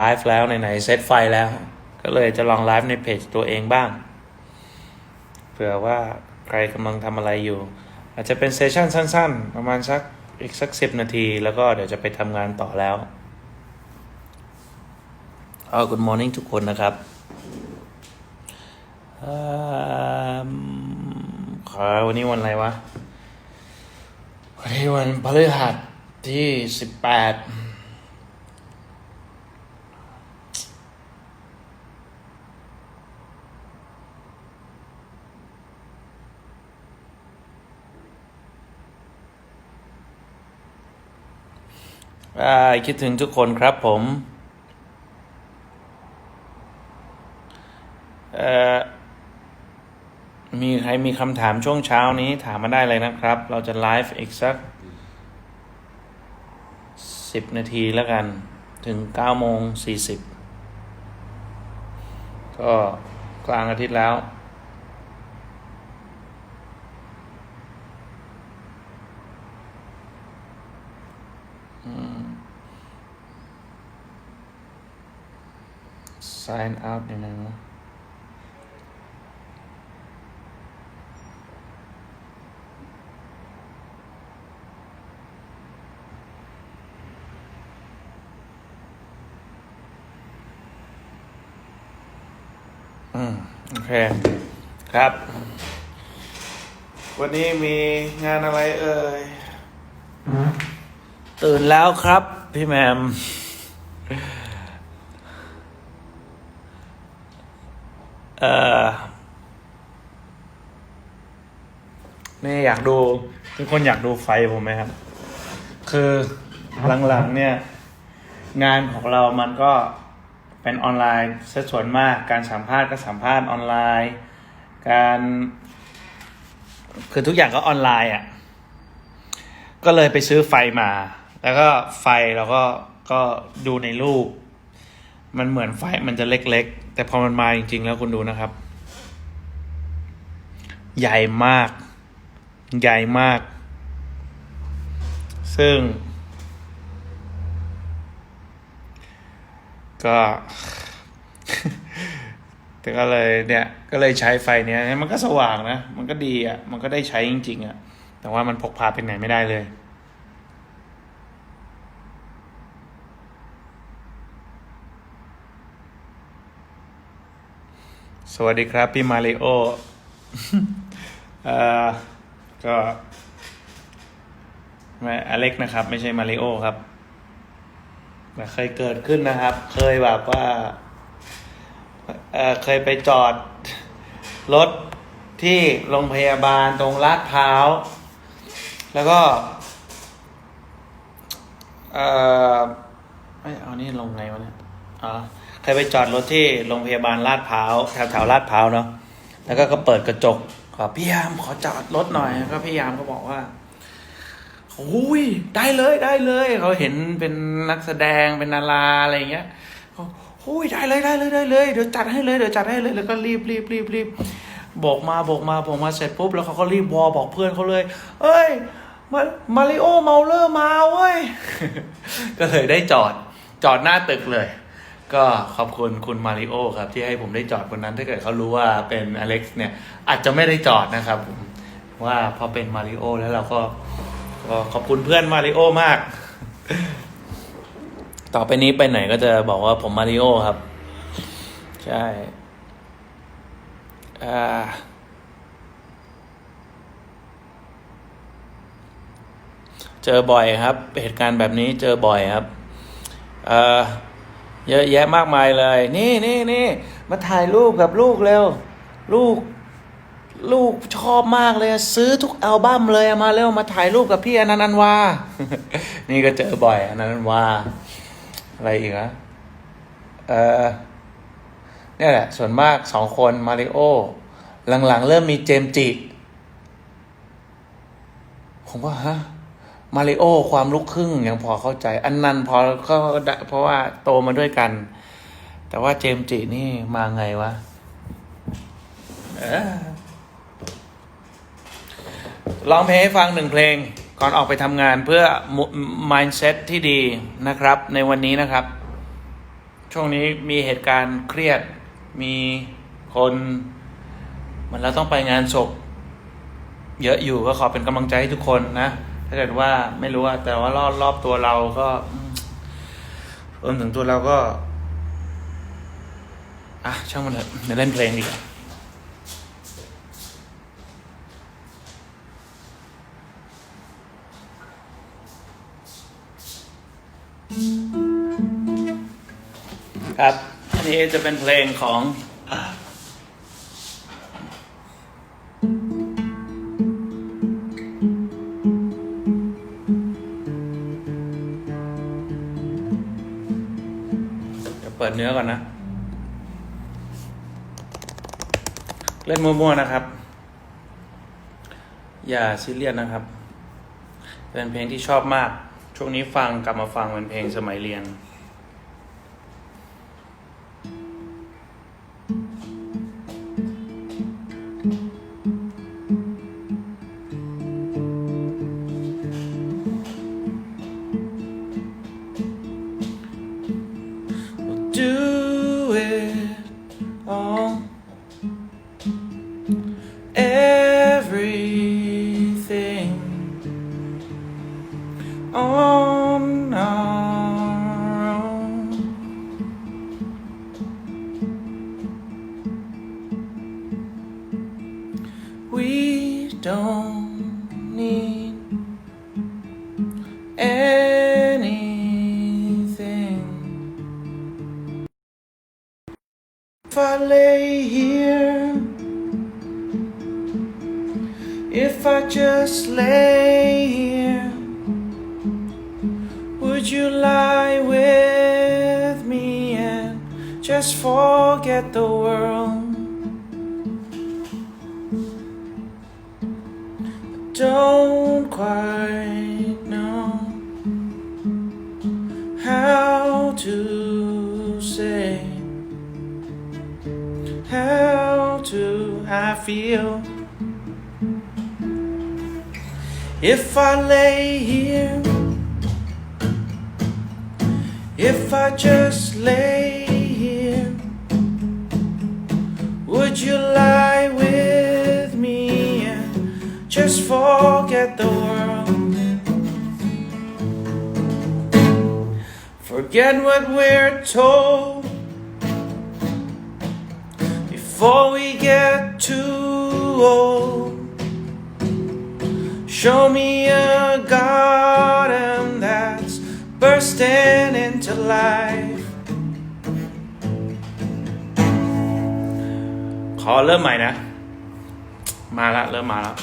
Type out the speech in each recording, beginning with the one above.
ไลฟ์แล้วไหนๆเซตไฟแล้ว ก็เลยจะลองไลฟ์ในเพจตัวเองบ้างเผื่อว่าใครกำลังทำอะไรอยู่ อาจจะเป็นเซสชั่นสั้น ๆ ประมาณสักอีกสักสิบนาที แล้วก็เดี๋ยวจะไปทำงานต่อแล้วเอา good morning ทุกคนนะครับเอิ่มขอวันนี้วันอะไรวะ วันนี้วันพฤหัสที่สิบแปด อ่คิดถึงทุกคนครับผมมีใครมีคำถามช่วงเช้านี้ถามมาได้เลยนะครับ เราจะไลฟ์อีกสักสิบนาทีแล้วกัน ถึงเก้าโมงสี่สิบก็กลางอาทิตย์แล้ว sign out ยังไงวะอืม โอเค ครับ วันนี้มีงานอะไรเอ่ย ตื่นแล้วครับ พี่แมม เอ่อนี่อยากดู ทุกคนอยากดูไฟผมไหมครับ คือหลังๆเนี่ย งานของเรามันก็เป็นออนไลน์ซะส่วนมาก การสัมภาษณ์ก็สัมภาษณ์ออนไลน์ การ คือทุกอย่างก็ออนไลน์อะ ก็เลยไปซื้อไฟมา แล้วก็ไฟเราก็ก็ดูในรูป มันเหมือนไฟมันจะเล็กๆ แต่พอมันมาจริง ๆ แล้วคุณดูนะครับ ใหญ่มาก ใหญ่มาก ซึ่ง ก็ แต่ก็เลยเนี่ย ก็เลยใช้ไฟเนี้ยมันก็สว่างนะ มันก็ดีอะ มันก็ได้ใช้จริง ๆ อะ แต่ว่ามันพกพาไปไหนไม่ได้เลย สวัสดีครับ พี่มาริโอเอ่อก็ไม่อเล็กนะครับ ไม่ใช่มาริโอครับเคยเกิดขึ้นนะครับ เคยแบบว่าเอ่อเคยไปจอดรถที่โรงพยาบาลตรงลาดพร้าว แล้วก็ เอ่อ ไม่เอานี่ลงไงวะเนี่ย อ๋อ ยไปจอดรถที่โรงพยาบาลลาดพร้าวแถวแถวลาดพร้าวเนาะแล้วก็ก็เปิดกระจกขอพี่ยามขอจอดรถหน่อยก็พี่ยามก็บอกว่าโอ้ยได้เลยได้เลยเขาเห็นเป็นนักแสดงเป็นดาราอะไรอย่างเงี้ยเขาโอ้ยได้เลยได้เลยได้เลยเดี๋ยวจัดให้เลยเดี๋ยวจัดให้เลยแล้วก็รีบรีบรีบรีบบอกมาบอกมาบอกมาเสร็จปุ๊บแล้วเขาก็รีบวอบอกเพื่อนเขาเลย เอ้ยมามาริโอเมาเลอร์มาเว้ย ก็เลยได้จอดจอดหน้าตึกเลย ก็ขอบคุณคุณมาริโอครับที่ให้ผมได้จอดบนนั้นถ้าเกิดเขารู้ว่าเป็นอเล็กซ์เนี่ยอาจจะไม่ได้จอดนะครับผมว่าพอเป็นมาริโอแล้วเราก็ก็ขอบคุณเพื่อนมาริโอมาก ต่อไปนี้ไปไหนก็จะบอกว่าผมมาริโอครับ ใช่อ่าเจอบ่อยครับ เหตุการณ์แบบนี้เจอบ่อยครับ เอ่อ เยอะแยะมากมายเลย นี่นี่นี่มาถ่ายรูปกับลูกเร็ว ลูก ลูกชอบมากเลย ซื้อทุกอัลบั้มเลยมาเร็วมาถ่ายรูปกับพี่อนันต์อันวา นี่ก็เจอบ่อยอนันต์อันวา อะไรอีกอะเออนี่แหละ ส่วนมากสองคนมาริโอหลังๆ เริ่มมีเจมจิ ผมว่าฮะ มาริโอความลุกครึ่งยังพอเข้าใจ อันนั้นพอก็เพราะว่าโตมาด้วยกัน แต่ว่าเจมจินี่มาไงวะเออร้องเพลงให้ฟังหนึ่งเพลง ก่อนออกไปทำงานเพื่อ mindset ที่ดีนะครับ ในวันนี้นะครับ ช่วงนี้มีเหตุการณ์เครียดมีคนเหมันเราต้องไปงานศพเยอะอยู่ก็ขอเป็นกำลังใจให้ทุกคนนะ ถ้าเกิดว่าไม่รู้ว่าแต่ว่ารอบรอบตัวเราก็อืมรวมถึงตัวเราก็ อะ ช่างมันเถอะเดี๋ยวเล่นเพลงดีกว่าครับ อันนี้จะเป็นเพลงของ เปิดเนื้อก่อนนะ เล่นมั่วๆนะครับ อย่าซีเรียสนะครับ เป็นเพลงที่ชอบมาก ช่วงนี้ฟังกลับมาฟังเป็นเพลงสมัยเรียน if I just lay here, would you lie with me and just forget the world? Don't quite know how to say how to I feel if I lay here if I just lay here would you lie with me and just forget the world forget what we're told before we get too old. Show me a garden that's bursting into life. ขอเริ่มใหม่นะ มาละเริ่มมาแล้ว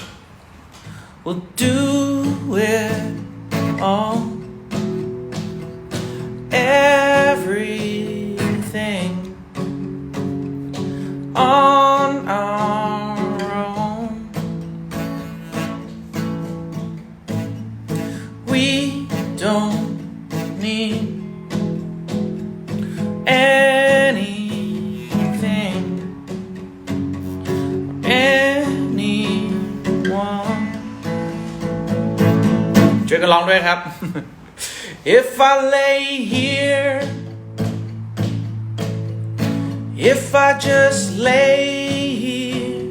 We'll do it all everything on ด้วยครับ If I lay here if I just lay here,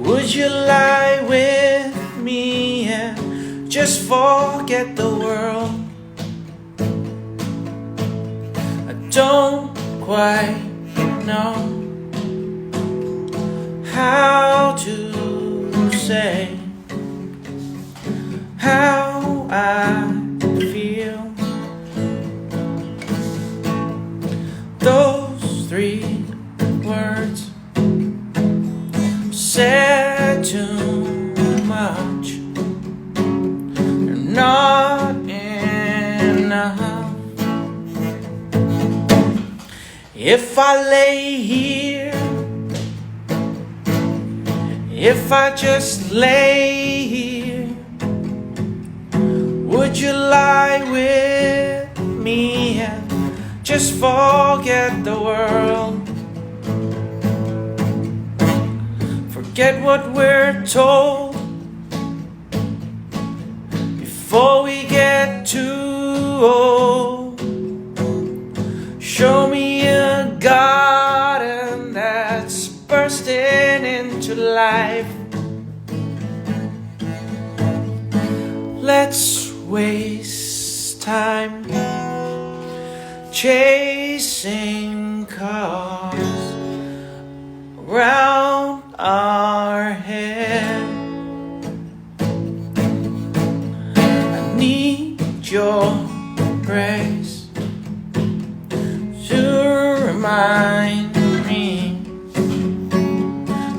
would you lie with me and just forget the world? I don't quite know how to say how I feel. those three words said too much. They're not enough. If I lay here, if I just lay here, would you lie with me and just forget the world? Forget what we're told before we get too old. Show me a garden that's bursting into life. Let's waste time chasing cars around our head. I need your grace to remind me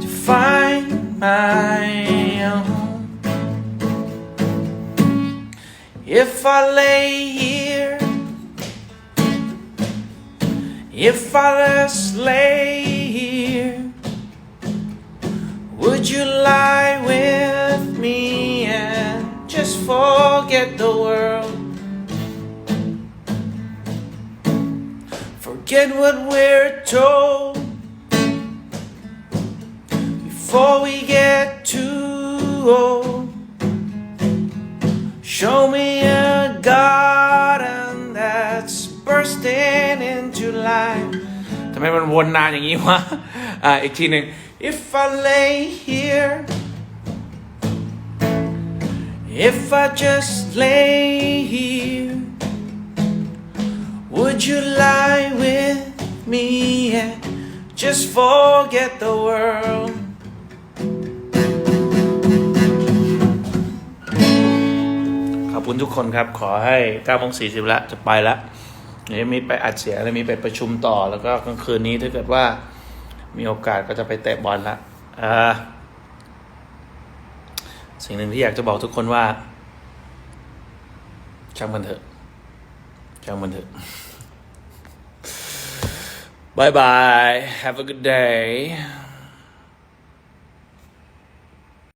to find my own. If I lay here, if I just lay here, would you lie with me and just forget the world? Forget what we're told before we get too old. Show me a garden that's bursting into life ทำไมมันวนนานอย่างนี้วะ อ่า อีกทีหนึ่ง If I lay here If I just lay here Would you lie with me and just forget the world? คุณทุกคนครับ ขอให้9โมง40ละจะไปละเดี๋ยวมีไปอัดเสียงแล้วมีไปประชุมต่อ แล้วก็กลางคืนนี้ถ้าเกิดว่ามีโอกาสก็จะไปเตะบอลละอ่าสิ่งหนึ่งที่อยากจะบอกทุกคนว่า ช่างมันเถอะ ช่างมันเถอะบายบาย have a good day